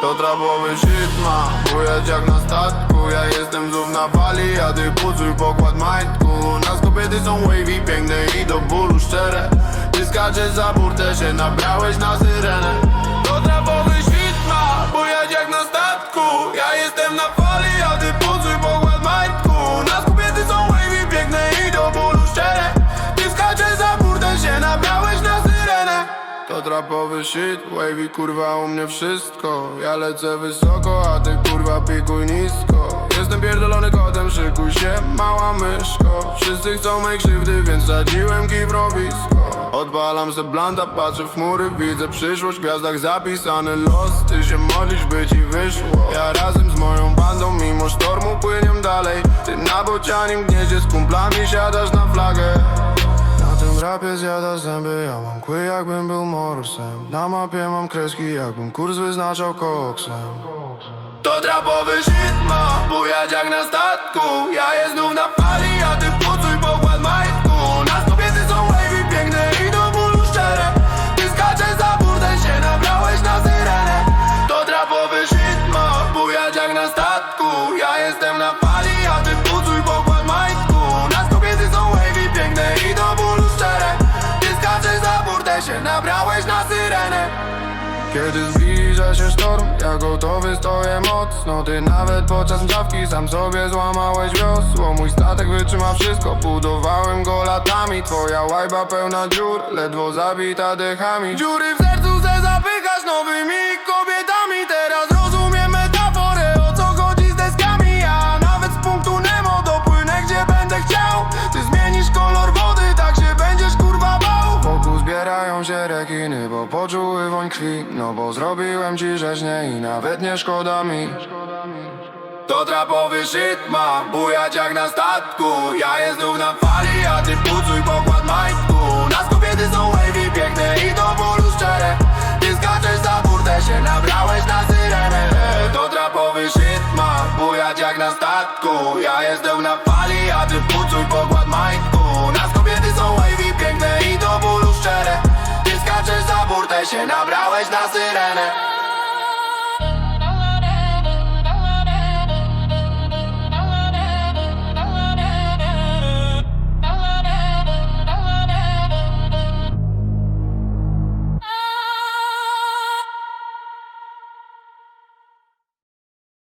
To trapowy shit ma. Bujać jak na statku. Ja jestem znów na fali A ty pucuj pokład majtku Nas kobiety są wavy, piękne i do bólu szczere. Ty skaczesz za burtę się Nabrałeś na syrenę. To trapowy shit ma. Bujać jak na statku. Ja jestem na fali to trapowy shit, wavy kurwa u mnie wszystko. Ja lecę wysoko, a ty kurwa pikuj nisko. Jestem pierdolony kotem, szykuj się mała myszko. Wszyscy chcą mej krzywdy, więc sadziłem kibrowisko Odpalam se blanta, patrzę w chmury, widzę przyszłość W gwiazdach zapisany los, ty się modlisz by ci wyszło. Ja razem z moją bandą, mimo sztormu płyniemy dalej. Ty na bocianim gnieździe z kumplami siadasz na flagę tym rapie zjada zęby, ja mam kły jakbym był morsem Na mapie mam kreski jakbym kurs wyznaczał koksem. To trapowy shit ma, bujać jak na statku. Ja jest znów na fali, a ty pucuj pokład majtku Nas kobiety są wavy, piękne i do bólu szczere. Ty skaczesz za burtę, się nabrałeś na syrenę To trapowy shit ma, bujać jak na statku. Ja jestem na fali, a ty nabrałeś na syrenę. Kiedy zbliża się sztorm, ja gotowy stoję mocno. Ty nawet podczas mdawki sam sobie złamałeś wiosło. Mój statek wytrzyma wszystko, budowałem go latami. Twoja łajba pełna dziur, ledwo zabita dechami. Dziury w sercu se zapychasz nowymi kobietami. Teraz bo poczuły woń krwi No bo zrobiłem ci rzeźnie i nawet nie szkoda mi. To trapowy shit ma Bujać jak na statku. Ja jest znów na fali, a ty pucuj pokład majtku. Nas kobiety są wavy, piękne i do bólu szczere. Ty skaczesz za burtę, się nabrałeś na syrenę. To trapowy shit ma Bujać jak na statku. Ja jestem na fali, a ty pucuj pokład majtku się nabrałeś na syrenę